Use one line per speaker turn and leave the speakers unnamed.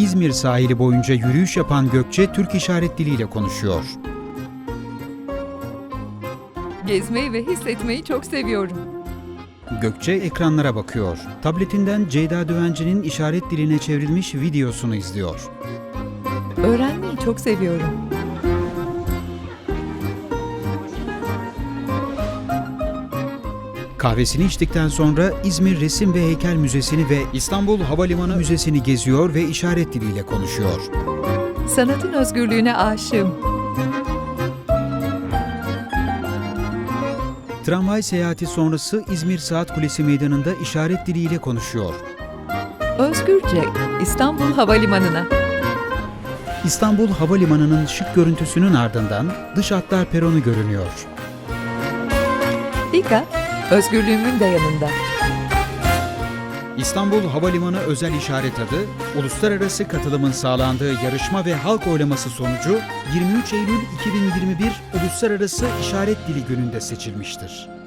İzmir sahili boyunca yürüyüş yapan Gökçe Türk işaret diliyle konuşuyor.
Gezmeyi ve hissetmeyi çok seviyorum.
Gökçe ekranlara bakıyor. Tabletinden Ceyda Düvenci'nin işaret diline çevrilmiş videosunu izliyor.
Öğrenmeyi çok seviyorum.
Kahvesini içtikten sonra İzmir Resim ve Heykel Müzesi'ni ve İstanbul Havalimanı Müzesi'ni geziyor ve işaret diliyle konuşuyor.
Sanatın özgürlüğüne aşığım.
Tramvay seyahati sonrası İzmir Saat Kulesi Meydanı'nda işaret diliyle konuşuyor.
Özgürce İstanbul Havalimanı'na.
İstanbul Havalimanı'nın şık görüntüsünün ardından dış hatlar peronu görünüyor.
İGA, özgürlüğümün de yanında.
İstanbul Havalimanı Özel İşaret Adı, uluslararası katılımın sağlandığı yarışma ve halk oylaması sonucu 23 Eylül 2021 Uluslararası İşaret Dili Günü'nde seçilmiştir.